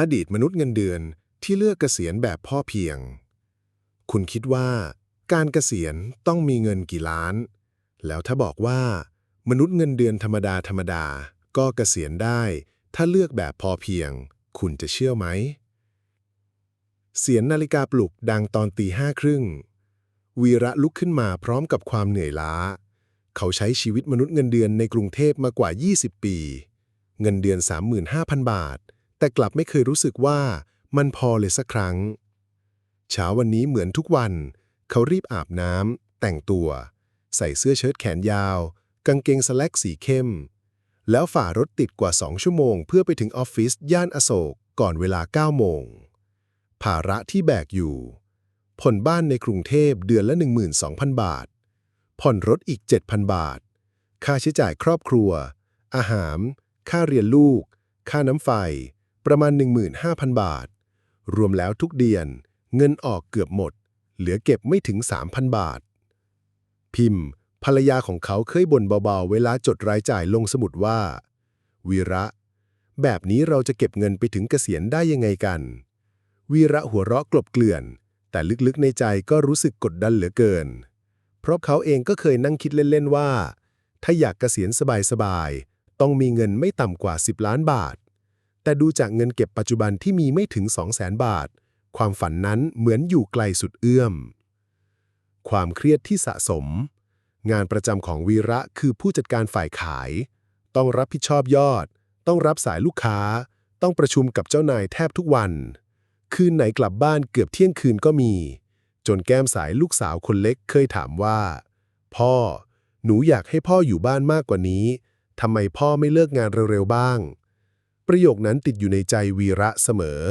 อดีตมนุษย์เงินเดือนที่เลือกเกษียณแบบพ่อเพียง คุณคิดว่า การเกษียณต้องมีเงินกี่ล้าน แล้วถ้าบอกว่า มนุษย์เงินเดือนธรรมดาธรรมดาก็เกษียณได้ ถ้าเลือกแบบพอเพียง คุณจะเชื่อไหม เสียงนาฬิกาปลุกดังตอนตีห้าครึ่ง วีระลุกขึ้นมาพร้อมกับความเหนื่อยล้า เขาใช้ชีวิตมนุษย์เงินเดือนในกรุงเทพมากว่า 20 ปี เงินเดือน 35,000 บาท แต่กลับไม่เคยรู้สึกว่ามันพอเลยสักครั้ง เช้าวันนี้เหมือนทุกวัน เขารีบอาบน้ำแต่งตัว ใส่เสื้อเชิ้ตแขนยาว กางเกงสแลกสีเข้ม แล้วฝ่ารถติดกว่า2ชั่วโมง เพื่อไปถึงออฟฟิศย่านอโศกก่อนเวลา9โมงภาระที่แบกอยู่ ผ่อนบ้านในกรุงเทพเดือนละ 12,000 บาท ผ่อนรถอีก 7,000 บาท ค่าใช้จ่ายครอบครัว อาหาร ค่าเรียนลูก ค่าน้ำไฟ ประมาณ 15,000 บาท รวมแล้วทุกเดือนเงินออกเกือบหมด เหลือเก็บไม่ถึง 3,000 บาท พิมพ์ ภรรยาของเขาเคยบ่นเบาๆ เวลาจดรายจ่ายลงสมุดว่า วีระ แบบนี้เราจะเก็บเงินไปถึงเกษียณได้ยังไงกัน วีระหัวเราะกลบเกลื่อน แต่ลึกๆในใจก็รู้สึกกดดันเหลือเกิน เพราะเขาเองก็เคยนั่งคิดเล่นๆว่า ถ้าอยากเกษียณสบายๆต้องมีเงินไม่ต่ำกว่า 10 ล้านบาท แต่ดูจากเงินเก็บปัจจุบันที่มีไม่ถึง 200,000 บาท ความฝันนั้นเหมือนอยู่ไกลสุดเอื้อม ความเครียดที่สะสม งานประจำของวีระคือผู้จัดการฝ่ายขาย ต้องรับผิดชอบยอด ต้องรับสายลูกค้า ต้องประชุมกับเจ้านายแทบทุกวัน คืนไหนกลับบ้านเกือบเที่ยงคืนก็มี จนแก้มสายลูกสาวคนเล็กเคยถามว่า พ่อ หนูอยากให้พ่ออยู่บ้านมากกว่านี้ทำไมพ่อไม่เลิกงานเร็วๆบ้าง ประโยคนั้นติดอยู่ในใจวีระเสมอ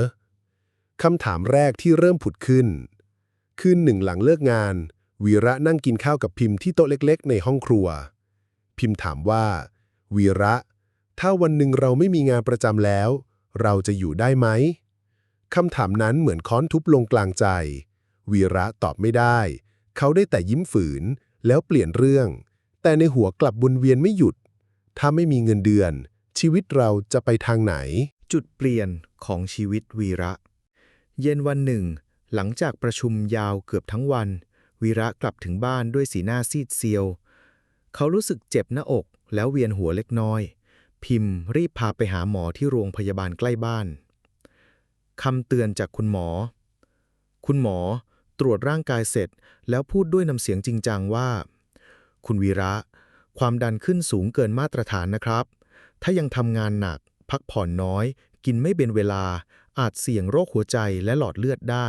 คำถามแรกที่เริ่มผุดขึ้น คืนหนึ่งหลังเลิกงาน วีระนั่งกินข้าวกับพิมพ์ที่โต๊ะเล็ก ๆ ในห้องครัว พิมพ์ถามว่า วีระ ถ้าวันหนึ่งเราไม่มีงานประจำแล้ว เราจะอยู่ได้ไหมคำถามนั้นเหมือนค้อนทุบลงกลางใจ วีระตอบไม่ได้ เขาได้แต่ยิ้มฝืน แล้วเปลี่ยนเรื่อง แต่ในหัวกลับวนเวียนไม่หยุด ถ้าไม่มีเงินเดือน ชีวิตเราจะไปทางไหน จุดเปลี่ยนของชีวิตวีระ เย็นวันหนึ่ง หลังจากประชุมยาวเกือบทั้งวัน วีระกลับถึงบ้านด้วยสีหน้าซีดเซียว เขารู้สึกเจ็บหน้าอกแล้วเวียนหัวเล็กน้อย พิมพ์รีบพาไปหาหมอที่โรงพยาบาลใกล้บ้านคำเตือนจากคุณหมอ คุณหมอตรวจร่างกายเสร็จ แล้วพูดด้วยน้ำเสียงจริงจังว่า คุณวีระ ความดันขึ้นสูงเกินมาตรฐานนะครับ ถ้ายังทำงานหนัก พักผ่อนน้อย กินไม่เป็นเวลา อาจเสี่ยงโรคหัวใจและหลอดเลือดได้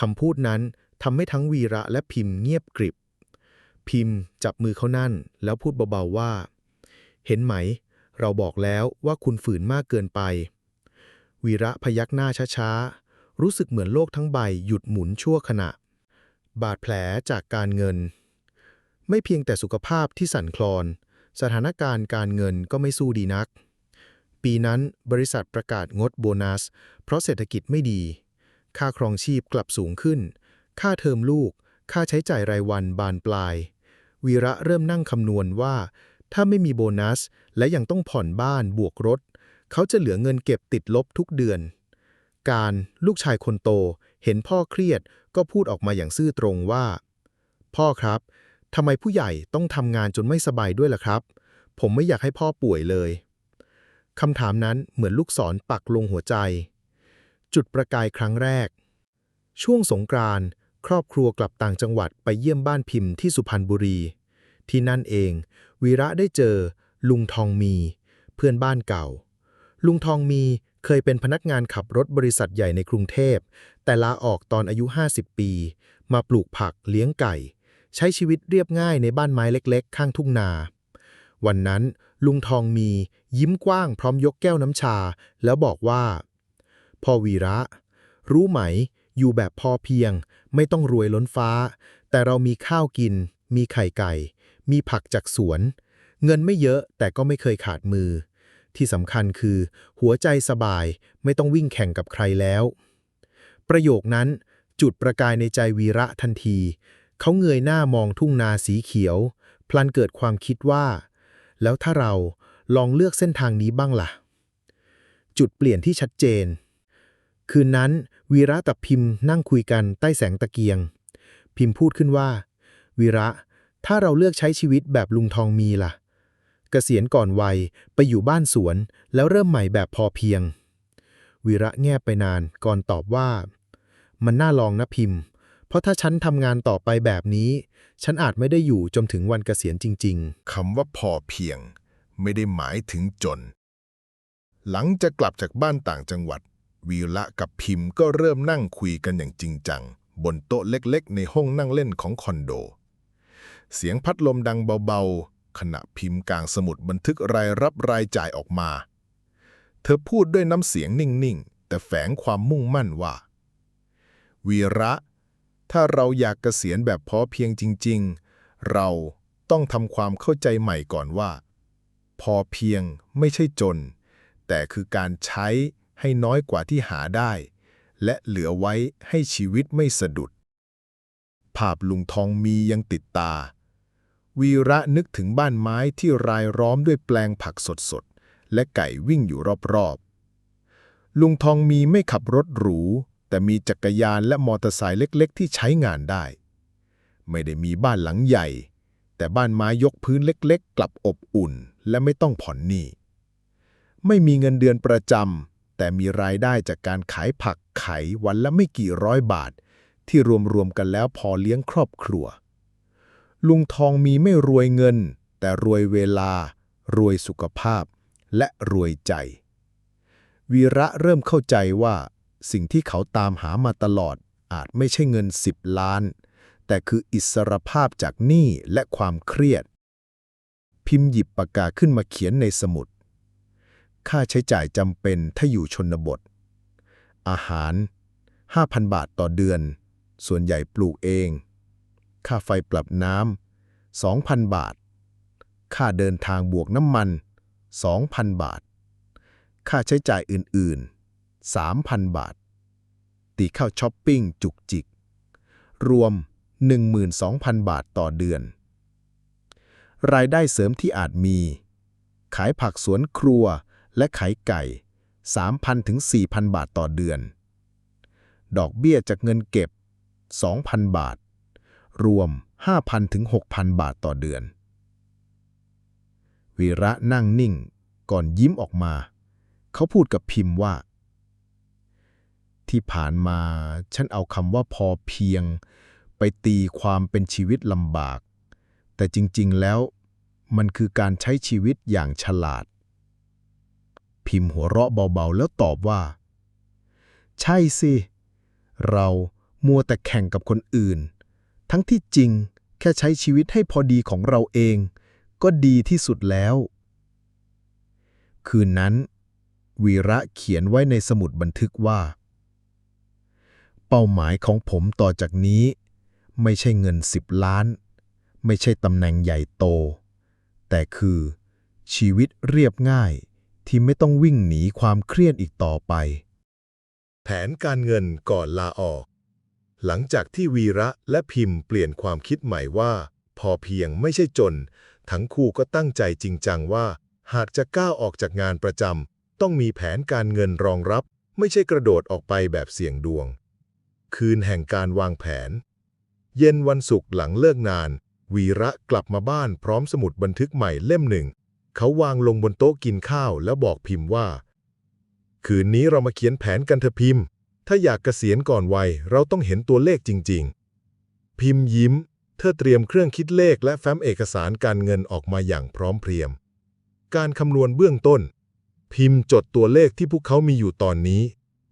คำพูดนั้นทำให้ทั้งวีระและพิมพ์เงียบกริบ พิมพ์จับมือเขานั่น แล้วพูดเบาๆว่า เห็นไหม เราบอกแล้วว่าคุณฝืนมากเกินไป วีระพยักหน้าช้าๆ รู้สึกเหมือนโลกทั้งใบหยุดหมุนชั่วขณะ บาดแผลจากการเงิน ไม่เพียงแต่สุขภาพที่สั่นคลอน สถานการณ์การเงินก็ไม่สู้ดีนัก ปีนั้นบริษัทประกาศงดโบนัส เพราะเศรษฐกิจไม่ดี ค่าครองชีพกลับสูงขึ้น ค่าเทอมลูก ค่าใช้จ่ายรายวันบานปลาย วีระเริ่มนั่งคำนวณว่า ถ้าไม่มีโบนัส และยังต้องผ่อนบ้านบวกรถ เขาจะเหลือเงินเก็บติดลบทุกเดือน การลูกชายคนโต เห็นพ่อเครียดก็พูดออกมาอย่างซื่อตรงว่า พ่อครับ ทำไมผู้ใหญ่ต้องทำงานจนไม่สบายด้วยล่ะครับ ผมไม่อยากให้พ่อป่วยเลยคำถามนั้นเหมือนลูกศรปักลงหัวใจ จุดประกายครั้งแรก ช่วงสงกรานต์ครอบครัวกลับต่างจังหวัดไปเยี่ยมบ้านพิมพ์ที่สุพรรณบุรี ที่นั่นเอง วีระได้เจอ ลุงทองมี เพื่อนบ้านเก่า ลุงทองมีเคยเป็นพนักงานขับรถบริษัทใหญ่ในกรุงเทพ แต่ลาออกตอนอายุ 50 ปี มาปลูกผักเลี้ยงไก่ ใช้ชีวิตเรียบง่ายในบ้านไม้เล็กๆ ข้างทุ่งนา วันนั้นลุงทองมียิ้มกว้างพร้อมยกแก้วน้ำชา แล้วบอกว่า พ่อวีระ รู้ไหม อยู่แบบพอเพียง ไม่ต้องรวยล้นฟ้า แต่เรามีข้าวกิน มีไข่ไก่ มีผักจากสวน เงินไม่เยอะแต่ก็ไม่เคยขาดมือ ที่สำคัญคือ หัวใจสบายไม่ต้องวิ่งแข่งกับใครแล้ว ประโยคนั้นจุดประกายในใจวีระทันที เขาเงยหน้ามองทุ่งนาสีเขียว พลันเกิดความคิดว่า แล้วถ้าเราลองเลือกเส้นทางนี้บ้างล่ะ จุดเปลี่ยนที่ชัดเจน คืนนั้น วีระกับพิมพ์นั่งคุยกันใต้แสงตะเกียง พิมพ์พูดขึ้นว่า วีระ ถ้าเราเลือกใช้ชีวิตแบบลุงทองมีล่ะ เกษียณก่อนวัยไปอยู่บ้านสวน แล้วเริ่มใหม่แบบพอเพียง วีระแงบไปนานก่อนตอบว่า มันน่าลองนะพิมพ์ เพราะถ้าฉันทำงานต่อไปแบบนี้ ฉันอาจไม่ได้อยู่จนถึงวันเกษียณจริงๆคำว่าพอเพียง ไม่ได้หมายถึงจน หลังจากกลับจากบ้านต่างจังหวัด วีระกับพิมพ์ก็เริ่มนั่งคุยกันอย่างจริงจัง บนโต๊ะเล็กๆ ในห้องนั่งเล่นของคอนโด เสียงพัดลมดังเบาๆ ขณะพิมพ์กลางสมุดบันทึกรายรับรายจ่ายออกมา เธอพูดด้วยน้ำเสียงนิ่งๆ แต่แฝงความมุ่งมั่นว่า วีระ ถ้าเราอยากเกษียณแบบพอเพียงจริง ๆ เราต้องทำความเข้าใจใหม่ก่อนว่า พอเพียงไม่ใช่จน แต่คือการใช้ให้น้อยกว่าที่หาได้ และเหลือไว้ให้ชีวิตไม่สะดุด ภาพลุงทองมียังติดตา วีระนึกถึงบ้านไม้ที่รายล้อมด้วยแปลงผักสดๆ และไก่วิ่งอยู่รอบๆ ลุงทองมีไม่ขับรถหรู แต่มีจักรยานและมอเตอร์ไซค์เล็ก ๆ ที่ใช้งานได้ ไม่ได้มีบ้านหลังใหญ่ แต่บ้านไม้ยกพื้นเล็ก ๆ กลับอบอุ่น และไม่ต้องผ่อนหนี้ ไม่มีเงินเดือนประจำแต่มีรายได้จากการขายผักไขวันละไม่กี่ร้อยบาท ที่รวมๆกันแล้วพอเลี้ยงครอบครัว ลุงทองมีไม่รวยเงิน แต่รวยเวลา รวยสุขภาพ และรวยใจ วีระเริ่มเข้าใจว่า สิ่งที่เขาตามหามาตลอดอาจไม่ใช่เงิน 10 ล้าน แต่คืออิสรภาพจากหนี้และความเครียด พิมพ์หยิบปากกาขึ้นมาเขียนในสมุด ค่าใช้จ่ายจำเป็นถ้าอยู่ชนบท อาหาร 5,000 บาทต่อเดือน ส่วนใหญ่ปลูกเอง ค่าไฟปรับน้ำ 2,000 บาท ค่าเดินทางบวกน้ำมัน 2,000 บาท ค่าใช้จ่ายอื่น ๆ 3,000 บาท ตีเข้าช้อปปิ้งจุกจิก รวม 12,000 บาทต่อเดือน รายได้เสริมที่อาจมี ขายผักสวนครัวและขายไก่ 3,000ถึง4,000 บาทต่อเดือน ดอกเบี้ยจากเงินเก็บ 2,000 บาท รวม 5,000ถึง6,000 บาทต่อเดือน วีระนั่งนิ่งก่อนยิ้มออกมา เขาพูดกับพิมพ์ว่า ที่ผ่านมา ฉันเอาคำว่าพอเพียง ไปตีความเป็นชีวิตลำบาก แต่จริงๆแล้ว มันคือการใช้ชีวิตอย่างฉลาด พิมพ์หัวเราะเบาๆ แล้วตอบว่า ใช่สิ เรามัวแต่แข่งกับคนอื่น ทั้งที่จริงแค่ใช้ชีวิตให้พอดีของเราเอง ก็ดีที่สุดแล้ว คืนนั้น วีระเขียนไว้ในสมุดบันทึกว่า เป้าหมายของผมต่อจากนี้ ไม่ใช่เงินสิบล้าน ไม่ใช่ตำแหน่งใหญ่โต แต่คือ ชีวิตเรียบง่ายที่ไม่ต้องวิ่งหนีความเครียดอีกต่อไป แผนการเงินก่อนลาออก หลังจากที่วีระและพิมพ์เปลี่ยนความคิดใหม่ว่า พอเพียงไม่ใช่จน ทั้งคู่ก็ตั้งใจจริงจังว่า หากจะก้าวออกจากงานประจำต้องมีแผนการเงินรองรับ ไม่ใช่กระโดดออกไปแบบเสี่ยงดวง คืนแห่งการวางแผน เย็นวันศุกร์หลังเลิกงาน วีระกลับมาบ้านพร้อมสมุดบันทึกใหม่เล่มหนึ่ง เขาวางลงบนโต๊ะกินข้าวแล้วบอกพิมพ์ว่า คืนนี้เรามาเขียนแผนกันเถอะพิมพ์ ถ้าอยากเกษียณก่อนวัยเราต้องเห็นตัวเลขจริง ๆ พิมพ์ยิ้ม เธอเตรียมเครื่องคิดเลขและแฟ้มเอกสารการเงินออกมาอย่างพร้อมเพรียงการคำนวณเบื้องต้น พิมพ์จดตัวเลขที่พวกเขามีอยู่ตอนนี้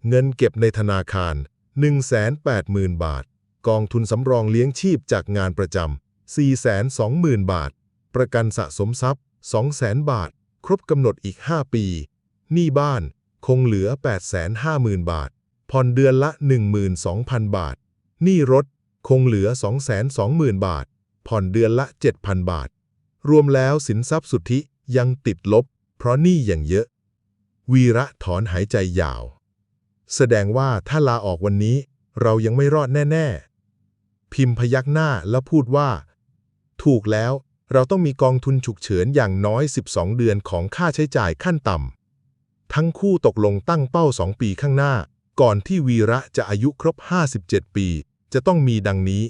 เงินเก็บในธนาคาร 180,000 บาท กองทุนสำรองเลี้ยงชีพจากงานประจำ420,000 บาท ประกันสะสมทรัพย์ 200,000 บาท ครบกำหนดอีก 5 ปี หนี้บ้านคงเหลือ 850,000 บาท ผ่อนเดือนละ 12,000 บาท หนี้รถคงเหลือ 220,000 บาท ผ่อนเดือนละ 7,000 บาท รวมแล้วสินทรัพย์สุทธิยังติดลบ เพราะหนี้อย่างเยอะ วีระถอนหายใจยาว แสดงว่าถ้าลาออกวันนี้ เรายังไม่รอดแน่ ๆ พิมพ์พยักหน้าแล้วพูดว่า ถูกแล้ว เราต้องมีกองทุนฉุกเฉินอย่างน้อย 12 เดือนของค่าใช้จ่ายขั้นต่ำ ทั้งคู่ตกลงตั้งเป้า 2 ปีข้างหน้า ก่อนที่วีระจะอายุครบ 57 ปี จะต้องมีดังนี้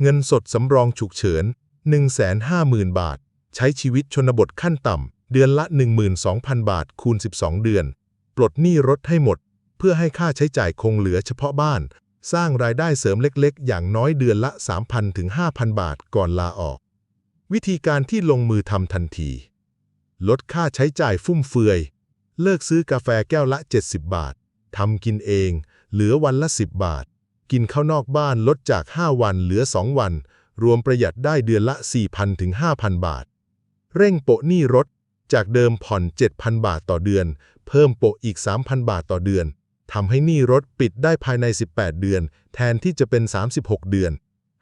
เงินสดสำรองฉุกเฉิน 150,000 บาท ใช้ชีวิตชนบทขั้นต่ำเดือนละ 12,000 บาทคูณ 12 เดือน ปลดหนี้รถให้หมด เพื่อให้ค่าใช้จ่ายคงเหลือเฉพาะบ้าน สร้างรายได้เสริมเล็กๆ อย่างน้อยเดือนละ 3,000ถึง5,000 บาทก่อนลาออก วิธีการที่ลงมือทำทันที ลดค่าใช้จ่ายฟุ่มเฟือย เลิกซื้อกาแฟแก้วละ 70 บาททำกินเอง เหลือวันละ 10 บาท กินข้าวนอกบ้านลดจาก 5 วันเหลือ 2 วัน รวมประหยัดได้เดือนละ 4,000ถึง5,000 บาท เร่งโปะหนี้รถจากเดิมผ่อน 7,000 บาทต่อเดือน เพิ่มโปะอีก 3,000 บาทต่อเดือน ทำให้หนี้รถปิดได้ภายใน 18 เดือน แทนที่จะเป็น 36 เดือน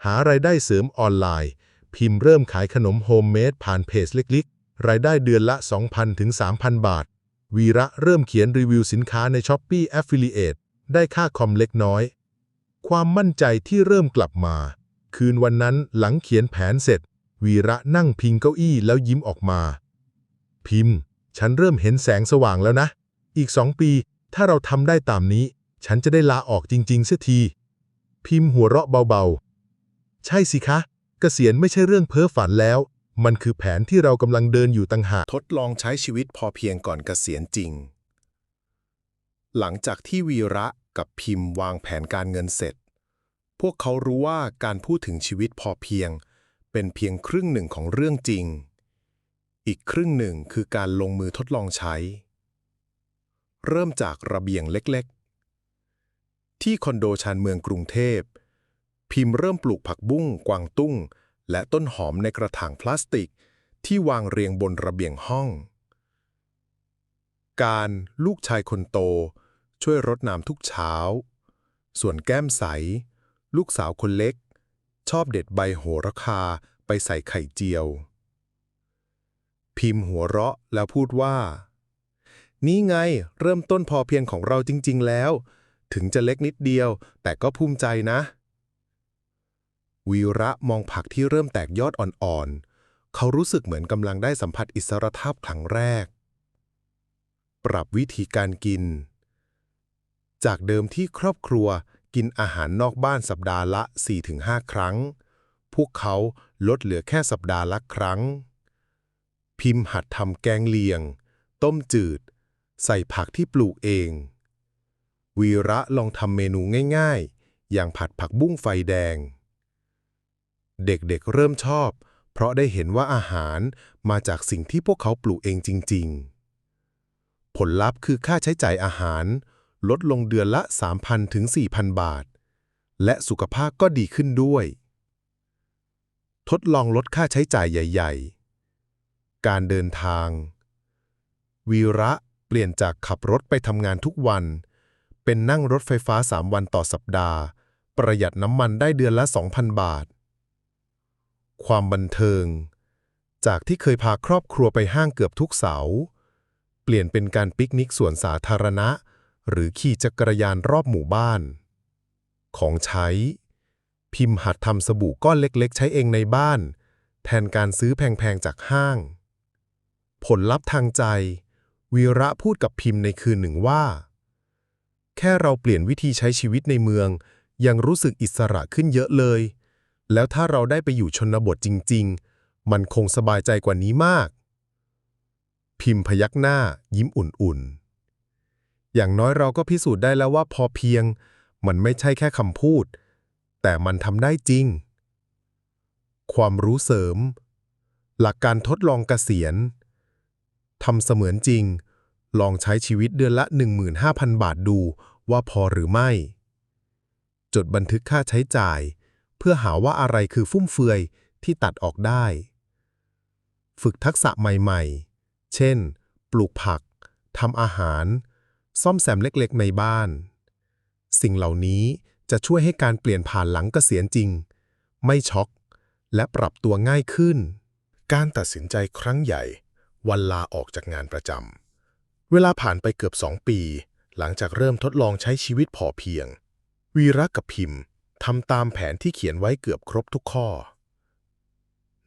หารายได้เสริมออนไลน์ พิมพ์เริ่มขายขนมโฮมเมดผ่านเพจเล็กๆ รายได้เดือนละ 2,000 ถึง 3,000 บาท วีระเริ่มเขียนรีวิวสินค้าใน s h อ p e e Affiliate ได้ค่าคอมเล็กน้อย ความมั่นใจที่เริ่มกลับมา คืนวันนั้นหลังเขียนแผนเสร็จ วีระนั่งพิงเก้าอี้แล้วยิ้มออกมา พิมพ์ ฉันเริ่มเห็นแสงสว่างแล้วนะ อีกสองปี ถ้าเราทำได้ตามนี้ ฉันจะได้ลาออกจริงๆเสียที พิมพ์หัวเราะเบาๆ ใช่สิคะเกษียณไม่ใช่เรื่องเพ้อฝันแล้ว มันคือแผนที่เรากำลังเดินอยู่ต่างหาก ทดลองใช้ชีวิตพอเพียงก่อนเกษียณจริง หลังจากที่วีระกับพิมพ์วางแผนการเงินเสร็จ พวกเขารู้ว่าการพูดถึงชีวิตพอเพียง เป็นเพียงครึ่งหนึ่งของเรื่องจริง อีกครึ่งหนึ่งคือการลงมือทดลองใช้ เริ่มจากระเบียงเล็กๆ ที่คอนโดชานเมืองกรุงเทพ พิมพ์เริ่มปลูกผักบุ้ง กวางตุ้ง และต้นหอมในกระถางพลาสติก ที่วางเรียงบนระเบียงห้อง การลูกชายคนโต ช่วยรดน้ำทุกเช้า ส่วนแก้มใส ลูกสาวคนเล็ก ชอบเด็ดใบโหระคาไปใส่ไข่เจียว พิมพ์หัวเราะแล้วพูดว่า นี่ไงเริ่มต้นพอเพียงของเราจริง ๆ แล้ว ถึงจะเล็กนิดเดียว แต่ก็ภูมิใจนะ วีระมองผักที่เริ่มแตกยอดอ่อนๆ เขารู้สึกเหมือนกำลังได้สัมผัสอิสรภาพครั้งแรก ปรับวิธีการกิน จากเดิมที่ครอบครัวกินอาหารนอกบ้านสัปดาห์ละ 4-5 ครั้ง พวกเขาลดเหลือแค่สัปดาห์ละครั้ง พิมพ์หัดทำแกงเลียง ต้มจืด ใส่ผักที่ปลูกเอง วีระลองทำเมนูง่ายๆ อย่างผัดผักบุ้งไฟแดง เด็กๆเริ่มชอบ เพราะได้เห็นว่าอาหารมาจากสิ่งที่พวกเขาปลูกเองจริง ๆ ผลลัพธ์คือค่าใช้จ่ายอาหาร ลดลงเดือนละ 3,000 ถึง 4,000 บาท และสุขภาพก็ดีขึ้นด้วย ทดลองลดค่าใช้จ่ายใหญ่ ๆ การเดินทางวีระ เปลี่ยนจากขับรถไปทำงานทุกวัน เป็นนั่งรถไฟฟ้า 3 วันต่อสัปดาห์ ประหยัดน้ำมันได้เดือนละ 2,000 บาท ความบันเทิง จากที่เคยพาครอบครัวไปห้างเกือบทุกเสาร์เปลี่ยนเป็นการปิกนิกสวนสาธารณะ หรือขี่จักรยานรอบหมู่บ้าน ของใช้ พิมพ์หัดทำสบู่ก้อนเล็กๆ ใช้เองในบ้าน แทนการซื้อแพงๆจากห้าง ผลลัพธ์ทางใจ วีระพูดกับพิมพ์ในคืนหนึ่งว่า แค่เราเปลี่ยนวิธีใช้ชีวิตในเมือง ยังรู้สึกอิสระขึ้นเยอะเลย แล้วถ้าเราได้ไปอยู่ชนบทจริง ๆ มันคงสบายใจกว่านี้มาก พิมพ์พยักหน้า ยิ้มอุ่นๆ อย่างน้อยเราก็พิสูจน์ได้แล้วว่าพอเพียง มันไม่ใช่แค่คำพูด แต่มันทำได้จริง ความรู้เสริม หลักการทดลองเกษียณ ทำเสมือนจริง ลองใช้ชีวิตเดือนละ 15,000 บาทดูว่าพอหรือไม่ จดบันทึกค่าใช้จ่าย เพื่อหาว่าอะไรคือฟุ่มเฟือยที่ตัดออกได้ ฝึกทักษะใหม่ๆ เช่น ปลูกผัก ทำอาหาร ซ่อมแซมเล็กๆ ในบ้าน สิ่งเหล่านี้จะช่วยให้การเปลี่ยนผ่านหลังเกษียณจริง ไม่ช็อก และปรับตัวง่ายขึ้น การตัดสินใจครั้งใหญ่ วันลาออกจากงานประจำ เวลาผ่านไปเกือบสองปี หลังจากเริ่มทดลองใช้ชีวิตพอเพียง วีระกับพิมพ์ทำตามแผนที่เขียนไว้เกือบครบทุกข้อ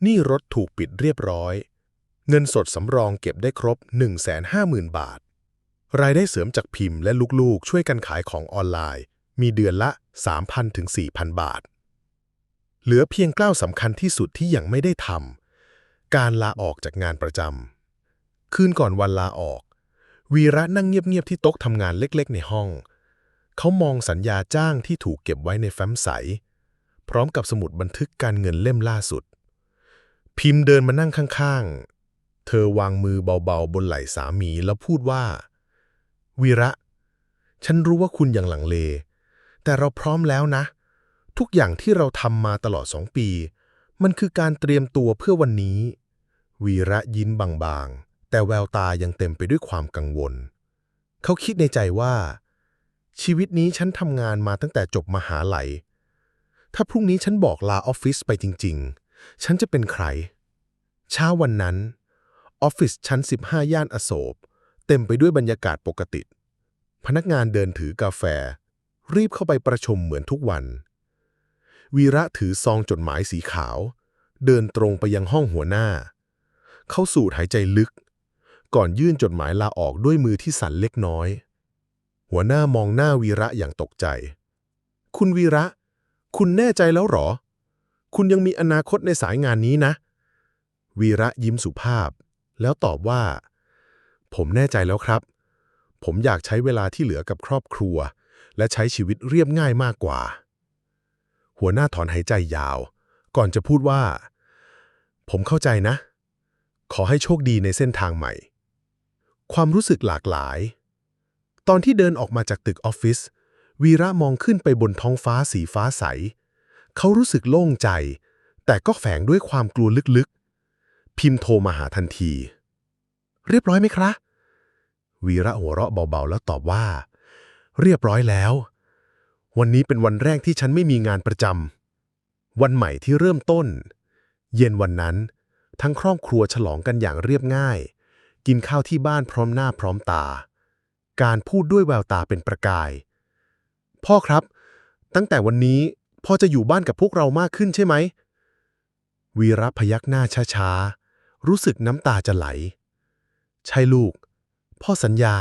นี่รถถูกปิดเรียบร้อย เงินสดสำรองเก็บได้ครบ 150,000 บาท รายได้เสริมจากพิมพ์และลูกๆ ช่วยกันขายของออนไลน์ มีเดือนละ 3,000ถึง4,000 บาท เหลือเพียงกล้าวสำคัญที่สุดที่ยังไม่ได้ทำการลาออกจากงานประจำ คืนก่อนวันลาออก วีระนั่งเงียบๆที่โต๊ะทำงานเล็กๆ ในห้อง เขามองสัญญาจ้างที่ถูกเก็บไว้ในแฟ้มใส พร้อมกับสมุดบันทึกการเงินเล่มล่าสุด พิมพ์เดินมานั่งข้างๆ เธอวางมือเบาๆ บนไหล่สามีแล้วพูดว่า วีระ ฉันรู้ว่าคุณยังหลังเล แต่เราพร้อมแล้วนะ ทุกอย่างที่เราทำมาตลอดสองปี มันคือการเตรียมตัวเพื่อวันนี้ วีระยิ้มบางๆ แต่แววตายังเต็มไปด้วยความกังวล เขาคิดในใจว่า ชีวิตนี้ฉันทำงานมาตั้งแต่จบมหาลัย ถ้าพรุ่งนี้ฉันบอกลาออฟฟิศไปจริง ๆ ฉันจะเป็นใคร เช้าวันนั้น ออฟฟิศชั้น 15 ย่านอโศกเต็มไปด้วยบรรยากาศปกติ พนักงานเดินถือกาแฟ รีบเข้าไปประชุมเหมือนทุกวัน วีระถือซองจดหมายสีขาว เดินตรงไปยังห้องหัวหน้า เขาสูดหายใจลึก ก่อนยื่นจดหมายลาออกด้วยมือที่สั่นเล็กน้อย หัวหน้ามองหน้าวีระอย่างตกใจ คุณวีระ คุณแน่ใจแล้วหรอ คุณยังมีอนาคตในสายงานนี้นะ วีระยิ้มสุภาพ แล้วตอบว่า ผมแน่ใจแล้วครับ ผมอยากใช้เวลาที่เหลือกับครอบครัว และใช้ชีวิตเรียบง่ายมากกว่า หัวหน้าถอนหายใจยาว ก่อนจะพูดว่า ผมเข้าใจนะ ขอให้โชคดีในเส้นทางใหม่ ความรู้สึกหลากหลาย ตอนที่เดินออกมาจากตึกออฟฟิศวีระมองขึ้นไปบนท้องฟ้าสีฟ้าใส เขารู้สึกโล่งใจ แต่ก็แฝงด้วยความกลัวลึกๆ พิมพ์โทรมาหาทันที เรียบร้อยไหมครับวีระหัวเราะเบาๆ แล้วตอบว่า เรียบร้อยแล้ว วันนี้เป็นวันแรกที่ฉันไม่มีงานประจำวันใหม่ที่เริ่มต้น เย็นวันนั้น ทั้งครอบครัวฉลองกันอย่างเรียบง่าย กินข้าวที่บ้านพร้อมหน้าพร้อมตา การพูดด้วยแววตาเป็นประกาย พ่อครับ ตั้งแต่วันนี้พ่อจะอยู่บ้านกับพวกเรามากขึ้นใช่ไหม วีระพยักหน้าช้าๆ รู้สึกน้ำตาจะไหล ใช่ลูก พ่อสัญญา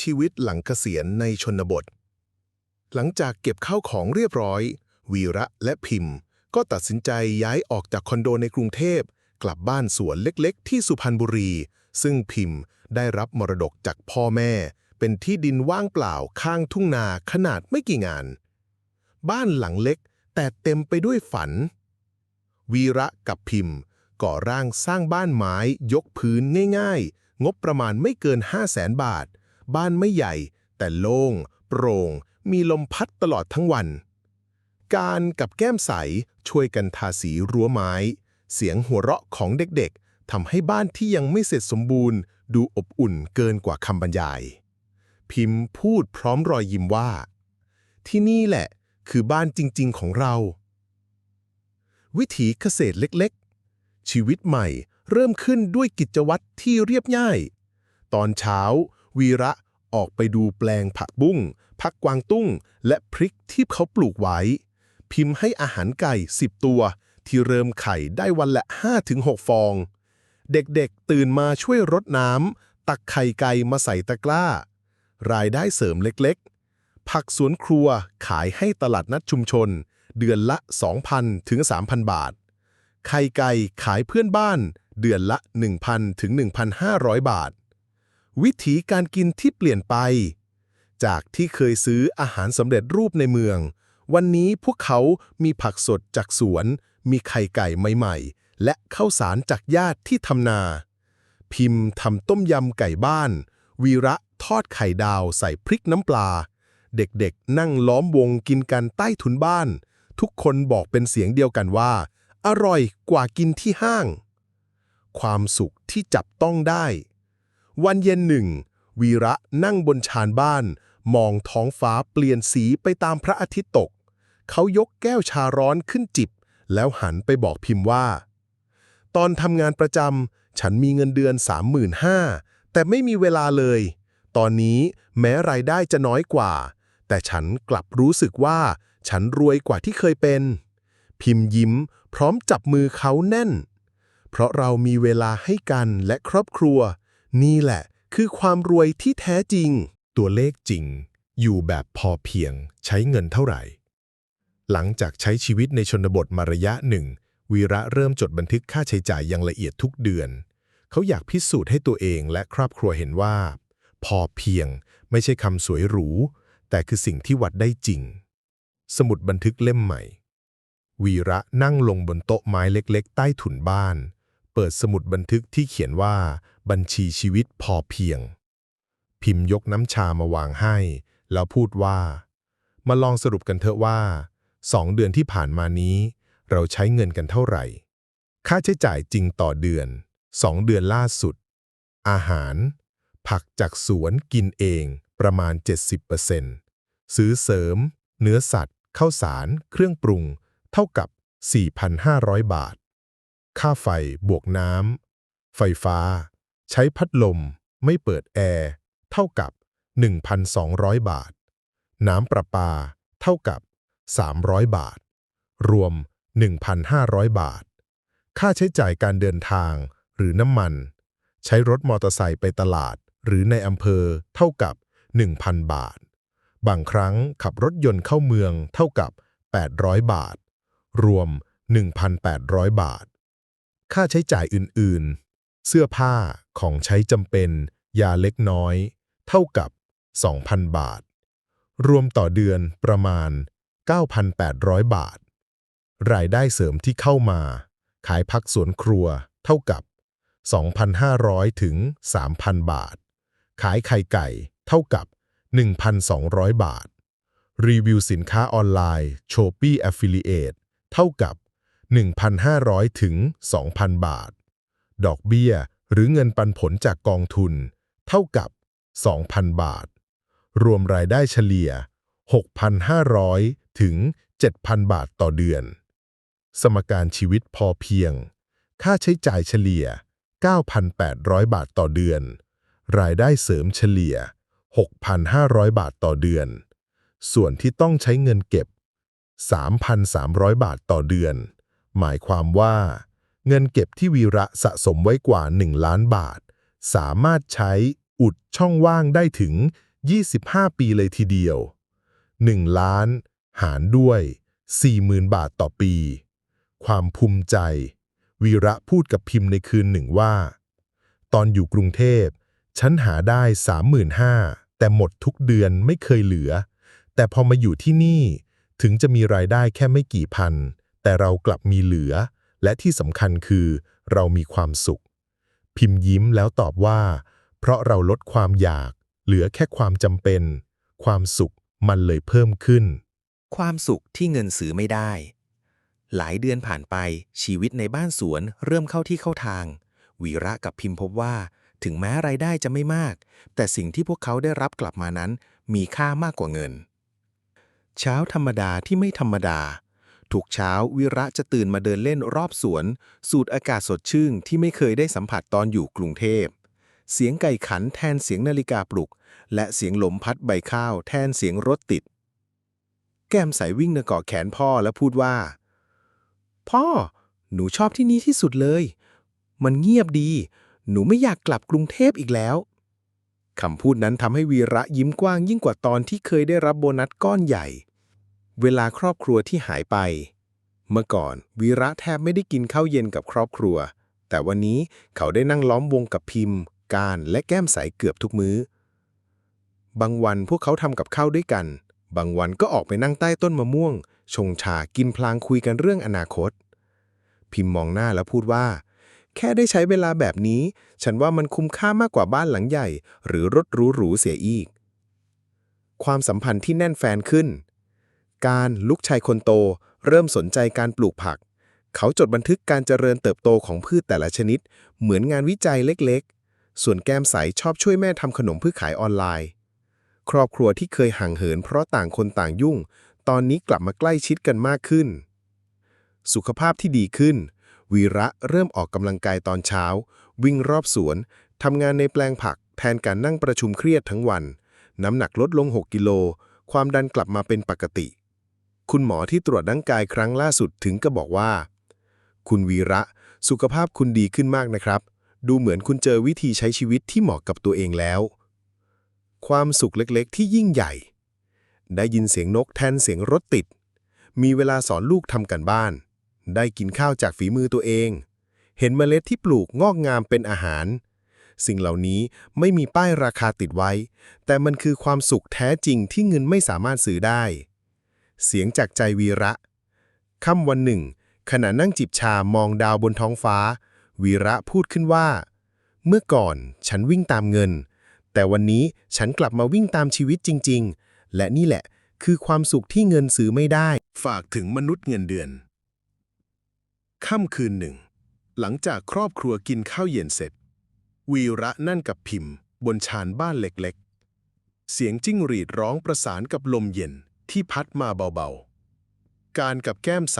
ชีวิตหลังเกษียณในชนบท หลังจากเก็บข้าวของเรียบร้อย วีระและพิมพ์ ก็ตัดสินใจย้ายออกจากคอนโดในกรุงเทพ กลับบ้านสวนเล็กๆ ที่สุพรรณบุรี ซึ่งพิมพ์ได้รับมรดกจากพ่อแม่ เป็นที่ดินว่างเปล่าข้างทุ่งนาขนาดไม่กี่งาน บ้านหลังเล็กแต่เต็มไปด้วยฝัน วีระกับพิมพ์ ก่อร่างสร้างบ้านไม้ยกพื้นง่ายๆ งบประมาณไม่เกิน 5 0 0แสนบาท บ้านไม่ใหญ่ แต่โล่ง โปร่ง มีลมพัดตลอดทั้งวัน การกับแก้มใสช่วยกันทาสีรั้วไม้ เสียงหัวเราะของเด็กๆ ทำให้บ้านที่ยังไม่เสร็จสมบูรณ์ ดูอบอุ่นเกินกว่าคำบรรยาย พิมพ์พูดพร้อมรอยยิ้มว่า ที่นี่แหละคือบ้านจริง ๆ ของเรา วิถีเกษตรเล็กๆ ชีวิตใหม่เริ่มขึ้นด้วยกิจวัตรที่เรียบง่าย ตอนเช้า วีระออกไปดูแปลงผักบุ้งผักกวางตุ้ง และพริกที่เขาปลูกไว้ พิมพ์ให้อาหารไก่ 10 ตัว ที่เริ่มไข่ได้วันละ 5-6 ฟอง เด็กๆ ตื่นมาช่วยรดน้ำตักไข่ไก่มาใส่ตะกร้า รายได้เสริมเล็กๆ ผักสวนครัวขายให้ตลาดนัดชุมชน เดือนละ 2,000 ถึง 3,000 บาท ไข่ไก่ขายเพื่อนบ้าน เดือนละ 1,000 ถึง 1,500 บาท วิธีการกินที่เปลี่ยนไป จากที่เคยซื้ออาหารสำเร็จรูปในเมือง วันนี้พวกเขามีผักสดจากสวน มีไข่ไก่ใหม่ๆ และข้าวสารจากญาติที่ทำนา พิมพ์ทำต้มยำไก่บ้าน วีระทอดไข่ดาวใส่พริกน้ำปลา เด็กๆ นั่งล้อมวงกินกันใต้ถุนบ้าน ทุกคนบอกเป็นเสียงเดียวกันว่า อร่อยกว่ากินที่ห้าง ความสุขที่จับต้องได้ วันเย็นหนึ่ง วีระนั่งบนชานบ้าน มองท้องฟ้าเปลี่ยนสีไปตามพระอาทิตย์ตก เขายกแก้วชาร้อนขึ้นจิบ แล้วหันไปบอกพิมพ์ว่า ตอนทำงานประจำฉันมีเงินเดือน 35,000แต่ไม่มีเวลาเลย ตอนนี้แม้รายได้จะน้อยกว่า แต่ฉันกลับรู้สึกว่า ฉันรวยกว่าที่เคยเป็น พิมพ์ยิ้ม พร้อมจับมือเขาแน่น เพราะเรามีเวลาให้กันและครอบครัว นี่แหละ คือความรวยที่แท้จริง ตัวเลขจริง อยู่แบบพอเพียง ใช้เงินเท่าไหร่ หลังจากใช้ชีวิตในชนบทมาระยะหนึ่ง วีระเริ่มจดบันทึกค่าใช้จ่ายอย่างละเอียดทุกเดือน เขาอยากพิสูจน์ให้ตัวเองและครอบครัวเห็นว่า พอเพียงไม่ใช่คำสวยหรู แต่คือสิ่งที่วัดได้จริง สมุดบันทึกเล่มใหม่ วีระนั่งลงบนโต๊ะไม้เล็กๆ ใต้ถุนบ้าน เปิดสมุดบันทึกที่เขียนว่า บัญชีชีวิตพอเพียง พิมพ์ยกน้ำชามาวางให้ แล้วพูดว่า มาลองสรุปกันเถอะว่าสองเดือนที่ผ่านมานี้ เราใช้เงินกันเท่าไหร่ ค่าใช้จ่ายจริงต่อเดือนสองเดือนล่าสุด อาหาร ผักจากสวนกินเองประมาณ 70%ซื้อเสริม เนื้อสัตว์ข้าวสาร เครื่องปรุง เท่ากับ 4,500 บาท ค่าไฟบวกน้ำ ไฟฟ้า ใช้พัดลม ไม่เปิดแอร์ เท่ากับ 1,200 บาท น้ำประปา เท่ากับ 300 บาท รวม 1,500 บาท ค่าใช้จ่ายการเดินทางหรือน้ำมัน ใช้รถมอเตอร์ไซค์ไปตลาด หรือในอำเภอเท่ากับ 1,000 บาท บางครั้งขับรถยนต์เข้าเมืองเท่ากับ 800 บาท รวม 1,800 บาท ค่าใช้จ่ายอื่น ๆ เสื้อผ้าของใช้จำเป็น ยาเล็กน้อย เท่ากับ 2,000 บาท รวมต่อเดือนประมาณ 9,800 บาท รายได้เสริมที่เข้ามา ขายพักสวนครัวเท่ากับ 2,500 ถึง 3,000 บาท ขายไข่ไก่เท่ากับ 1,200 บาท รีวิวสินค้าออนไลน์ Shopee Affiliate เท่ากับ 1,500 ถึง 2,000 บาท ดอกเบี้ยหรือเงินปันผลจากกองทุน เท่ากับ 2,000 บาท รวมรายได้เฉลี่ย 6,500 ถึง 7,000 บาทต่อเดือน สมการชีวิตพอเพียง ค่าใช้จ่ายเฉลี่ย 9,800 บาทต่อเดือน รายได้เสริมเฉลี่ย 6,500 บาทต่อเดือน ส่วนที่ต้องใช้เงินเก็บ 3,300 บาทต่อเดือน หมายความว่า เงินเก็บที่วีระสะสมไว้กว่า 1 ล้านบาท สามารถใช้อุดช่องว่างได้ถึง 25 ปีเลยทีเดียว 1 ล้าน หารด้วย 40,000 บาทต่อปี ความภูมิใจ วีระพูดกับพิมพ์ในคืนหนึ่งว่า ตอนอยู่กรุงเทพ ฉันหาได้35,000แต่หมดทุกเดือนไม่เคยเหลือ แต่พอมาอยู่ที่นี่ ถึงจะมีรายได้แค่ไม่กี่พัน แต่เรากลับมีเหลือ และที่สำคัญคือเรามีความสุข พิมพ์ยิ้มแล้วตอบว่า เพราะเราลดความอยาก เหลือแค่ความจำเป็น ความสุขมันเลยเพิ่มขึ้น ความสุขที่เงินซื้อไม่ได้ หลายเดือนผ่านไปชีวิตในบ้านสวนเริ่มเข้าที่เข้าทาง วีระกับพิมพ์พบว่า ถึงแม้รายได้จะไม่มาก แต่สิ่งที่พวกเขาได้รับกลับมานั้น มีค่ามากกว่าเงิน เช้าธรรมดาที่ไม่ธรรมดา ทุกเช้าวีระจะตื่นมาเดินเล่นรอบสวน สูดอากาศสดชื่นที่ไม่เคยได้สัมผัสตอนอยู่กรุงเทพ เสียงไก่ขันแทนเสียงนาฬิกาปลุก และเสียงลมพัดใบข้าวแทนเสียงรถติด แก้มใสวิ่งมาเกาะแขนพ่อแล้วพูดว่า พ่อ หนูชอบที่นี่ที่สุดเลย มันเงียบดี หนูไม่อยากกลับกรุงเทพอีกแล้วคำพูดนั้นทำให้วีระยิ้มกว้างยิ่งกว่าตอนที่เคยได้รับโบนัสก้อนใหญ่ เวลาครอบครัวที่หายไป เมื่อก่อนวีระแทบไม่ได้กินข้าวเย็นกับครอบครัว แต่วันนี้เขาได้นั่งล้อมวงกับพิมพ์ การและแก้มใสเกือบทุกมื้อ บางวันพวกเขาทำกับข้าวด้วยกัน บางวันก็ออกไปนั่งใต้ต้นมะม่วง ชงชากินพลางคุยกันเรื่องอนาคต พิมพ์มองหน้าแล้วพูดว่า แค่ได้ใช้เวลาแบบนี้ ฉันว่ามันคุ้มค่ามากกว่าบ้านหลังใหญ่ หรือรถหรูๆเสียอีก ความสัมพันธ์ที่แน่นแฟนขึ้น การลูกชายคนโต เริ่มสนใจการปลูกผัก เขาจดบันทึกการเจริญเติบโตของพืชแต่ละชนิด เหมือนงานวิจัยเล็กๆ ส่วนแก้มใสชอบช่วยแม่ทำขนมเพื่อขายออนไลน์ ครอบครัวที่เคยห่างเหินเพราะต่างคนต่างยุ่ง ตอนนี้กลับมาใกล้ชิดกันมากขึ้น สุขภาพที่ดีขึ้น วีระเริ่มออกกำลังกายตอนเช้า วิ่งรอบสวนทำงานในแปลงผัก แทนการนั่งประชุมเครียดทั้งวัน น้ำหนักลดลง 6 กิโล ความดันกลับมาเป็นปกติ คุณหมอที่ตรวจร่างกายครั้งล่าสุดถึงก็บอกว่า คุณวีระสุขภาพคุณดีขึ้นมากนะครับ ดูเหมือนคุณเจอวิธีใช้ชีวิตที่เหมาะกับตัวเองแล้ว ความสุขเล็กๆ ที่ยิ่งใหญ่ ได้ยินเสียงนกแทนเสียงรถติด มีเวลาสอนลูกทำกันบ้าน ได้กินข้าวจากฝีมือตัวเอง เห็นเมล็ดที่ปลูกงอกงามเป็นอาหาร สิ่งเหล่านี้ไม่มีป้ายราคาติดไว้ แต่มันคือความสุขแท้จริงที่เงินไม่สามารถซื้อได้ เสียงจากใจวีระค่ำวันหนึ่ง ขณะนั่งจิบชามองดาวบนท้องฟ้า วีระพูดขึ้นว่า เมื่อก่อนฉันวิ่งตามเงิน แต่วันนี้ฉันกลับมาวิ่งตามชีวิตจริง ๆ และนี่แหละคือความสุขที่เงินซื้อไม่ได้ ฝากถึงมนุษย์เงินเดือน ค่ำคืนหนึ่ง หลังจากครอบครัวกินข้าวเย็นเสร็จ วีระนั่นกับพิมพ์ บนชานบ้านเล็กๆ เสียงจิ้งหรีดร้องประสานกับลมเย็นที่พัดมาเบาๆ การกับแก้มใส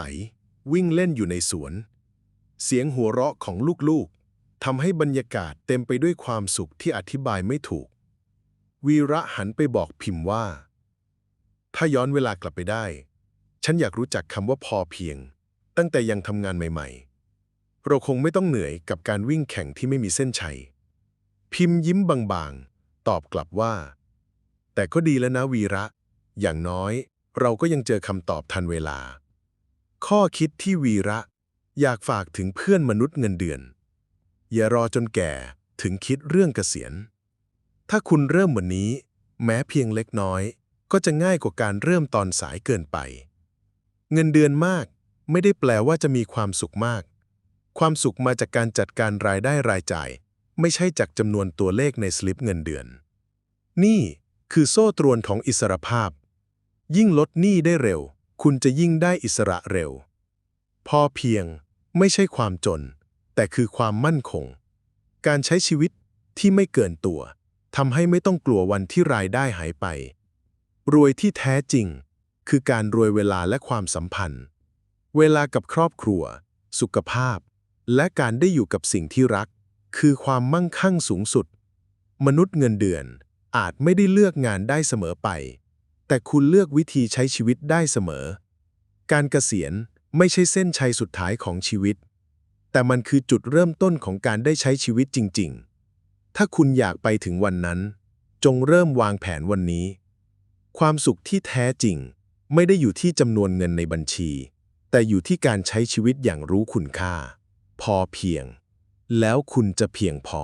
วิ่งเล่นอยู่ในสวน เสียงหัวเราะของลูกๆทำให้บรรยากาศเต็มไปด้วยความสุขที่อธิบายไม่ถูก วีระหันไปบอกพิมพ์ว่า ถ้าย้อนเวลากลับไปได้ ฉันอยากรู้จักคำว่าพอเพียง ตั้งแต่ยังทำงานใหม่ๆ เราคงไม่ต้องเหนื่อยกับการวิ่งแข่งที่ไม่มีเส้นชัย พิมพ์ยิ้มบางๆ ตอบกลับว่า แต่ก็ดีแล้วนะวีระ อย่างน้อยเราก็ยังเจอคำตอบทันเวลา ข้อคิดที่วีระ อยากฝากถึงเพื่อนมนุษย์เงินเดือน อย่ารอจนแก่ถึงคิดเรื่องเกษียณ ถ้าคุณเริ่มวันนี้ แม้เพียงเล็กน้อย ก็จะง่ายกว่าการเริ่มตอนสายเกินไป เงินเดือนมากไม่ได้แปลว่าจะมีความสุขมาก ความสุขมาจากการจัดการรายได้รายจ่าย ไม่ใช่จากจำนวนตัวเลขในสลิปเงินเดือน นี่คือโซ่ตรวนของอิสรภาพ ยิ่งลดหนี้ได้เร็ว คุณจะยิ่งได้อิสระเร็ว พอเพียงไม่ใช่ความจน แต่คือความมั่นคง การใช้ชีวิตที่ไม่เกินตัวทำให้ไม่ต้องกลัววันที่รายได้หายไป รวยที่แท้จริง คือการรวยเวลาและความสัมพันธ์ เวลากับครอบครัว สุขภาพ และการได้อยู่กับสิ่งที่รัก คือความมั่งคั่งสูงสุด มนุษย์เงินเดือนอาจไม่ได้เลือกงานได้เสมอไป แต่คุณเลือกวิธีใช้ชีวิตได้เสมอ การเกษียณไม่ใช่เส้นชัยสุดท้ายของชีวิต แต่มันคือจุดเริ่มต้นของการได้ใช้ชีวิตจริง ๆ ถ้าคุณอยากไปถึงวันนั้น จงเริ่มวางแผนวันนี้ ความสุขที่แท้จริง ไม่ได้อยู่ที่จำนวนเงินในบัญชี แต่อยู่ที่การใช้ชีวิตอย่างรู้คุณค่า พอเพียง แล้วคุณจะเพียงพอ